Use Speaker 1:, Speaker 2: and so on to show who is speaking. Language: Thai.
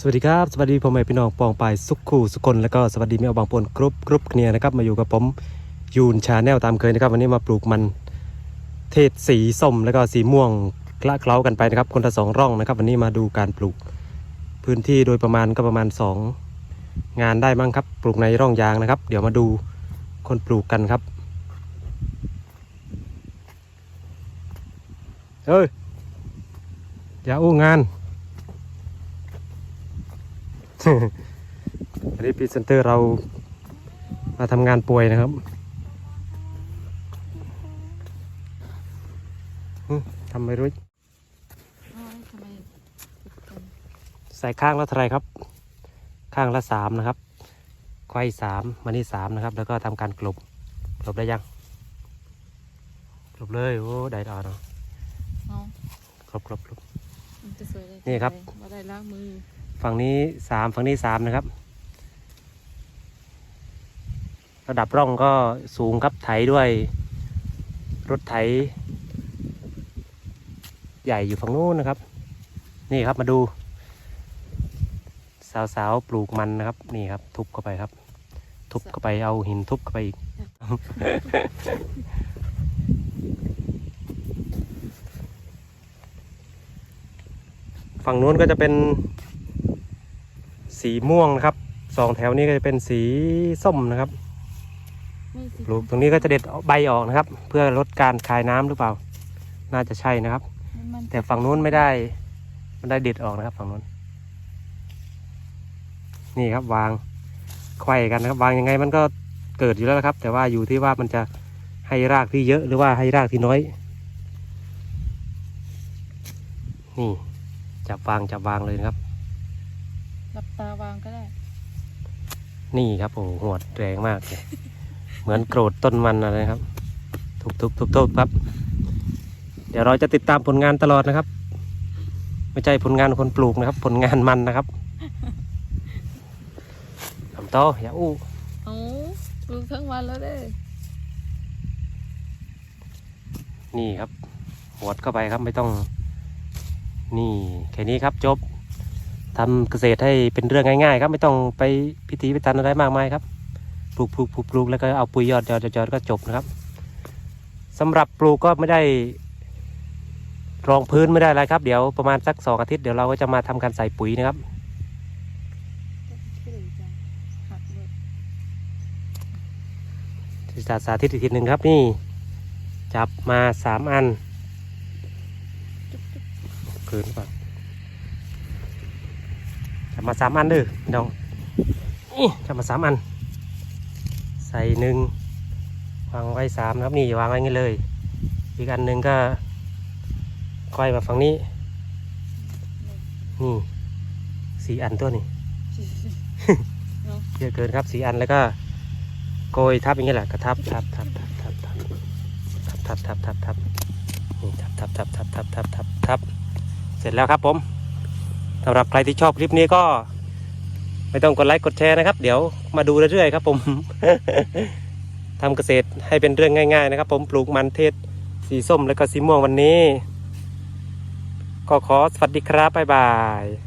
Speaker 1: สวัสดีครับ สวัสดีพ่อแม่พี่น้องปองปายสุขคู่สุคนแล้วก็สวัสดีแม่อบางปนกรุ๊ปกรุ๊ปเนี่ยนะครับมาอยู่กับผมยูนชาแนลตามเคยนะครับ วันนี้มาปลูกมันเทศสีส้มแล้วก็สีม่วงคละเคล้ากันไปนะครับ คนละสองร่องนะครับ วันนี้มาดูการปลูกพื้นที่โดยประมาณก็ประมาณสองงานได้มั้งครับ ปลูกในร่องยางนะครับ เดี๋ยวมาดูคนปลูกกันครับเฮ้ยอย่าอู้งาน อันนี้พรีเซนเตอร์เรามาทำงานป่วยนะครับหึทำไม่รู้
Speaker 2: อ้าวทำไมติดกัน
Speaker 1: ใส่ข้างละเท่าไหรครับ ข้างละสามนะครับไขว้สามมานี่สามนะครับ แล้วก็ทำการกลบกลบได้ยังกลบเลยโอ้ได้ดอกเนาะ
Speaker 2: เอา
Speaker 1: กลบกลบกลบ
Speaker 2: มันจะสวยได้
Speaker 1: นี่ครับ
Speaker 2: ว่าได้ล้างมือ
Speaker 1: ฝั่งนี้สามฝั่งนี้สามนะครับ ระดับร่องก็สูงครับไถด้วย รถไถ ใหญ่อยู่ฝั่งนู้นนะครับ นี่ครับมาดู สาวๆปลูกมันนะครับ นี่ครับ ทุบเข้าไปครับ ทุบเข้าไปเอาหินทุบเข้าไปอีกฝั่งนู้นก็จะเป็น สีม่วงนะครับสองแถวนี้ก็จะเป็นสีส้มนะครับ
Speaker 2: ไม่สิ
Speaker 1: ปลูกตรงนี้ก็จะเด็ดใบออกนะครับ เพื่อลดการคายน้ำหรือเปล่า น่าจะใช่นะครับ
Speaker 2: มัน
Speaker 1: แต่ฝั่งนู้นไม่ได้มันได้เด็ดออกนะครับ ฝั่งนู้น นี่ครับวางไขว้กันนะครับ วางยังไงมันก็เกิดอยู่แล้วนะครับ แต่ว่าอยู่ที่ว่ามันจะให้รากที่เยอะหรือว่าให้รากที่น้อย นี่จับวางจับวางเลยนะครับ
Speaker 2: หลับตาวางก็ได้
Speaker 1: นี่ครับโอ้โหหวดแรงมากเลยเหมือนโกรธต้นมันอะไรนะครับทุบทุบทุบทุบครับ เดี๋ยวเราจะติดตามผลงานตลอดนะครับ ไม่ใช่ผลงานคนปลูกนะครับ ผลงานมันนะครับทำโตออย่าอู้
Speaker 2: เอาปลูกทั้งวันแล้วเด้อ
Speaker 1: นี่ครับหวดเข้าไปครับไม่ต้อง นี่แค่นี้ครับจบ ทำเกษตรให้เป็นเรื่องง่ายๆ ครับไม่ต้องไปพิธีพิธันอะไรมากมายครับปลูกปลูกปลูกปลูกแล้วก็เอาปุ๋ยยอดยอดยอดก็จบนะครับสำหรับปลูกก็ไม่ได้รองพื้นไม่ได้อะไรครับ เดี๋ยวประมาณสักสองอาทิตย์เดี๋ยวเราก็จะมาทำการใส่ปุ๋ยนะครับ
Speaker 2: ชื่อจังหักเลย
Speaker 1: ที่จะสาธิตอีกทีหนึ่งครับนี่ จับมาสามอันเกินป่ะ จับมาสามอันเด้อพี่น้องนี่จับมาสามอัน ใส่หนึ่งวางไว้สามนะครับนี่วางไว้งี้เลย อีกอันหนึ่งก็ค่อยมาฝั่งนี้นี่สี่อันตัวนี่เยอะเกินครับสี่อันแล้วก็โกยทับอย่างเงี้ยแหละกระทับทับทับทับทับทับทับทับทับทับนี่ทับทับทับทับทับทับทับทับเสร็จแล้วครับผม สำหรับใครที่ชอบคลิปนี้ก็ ไม่ต้องกดไลค์กดแชร์นะครับ เดี๋ยวมาดูเรื่อยๆครับ ผมทำเกษตรให้เป็นเรื่องง่าย ๆ นะครับ ผมปลูกมันเทศสีส้มแล้วก็สีม่วงวันนี้ ก็ขอสวัสดีครับบ๊ายบาย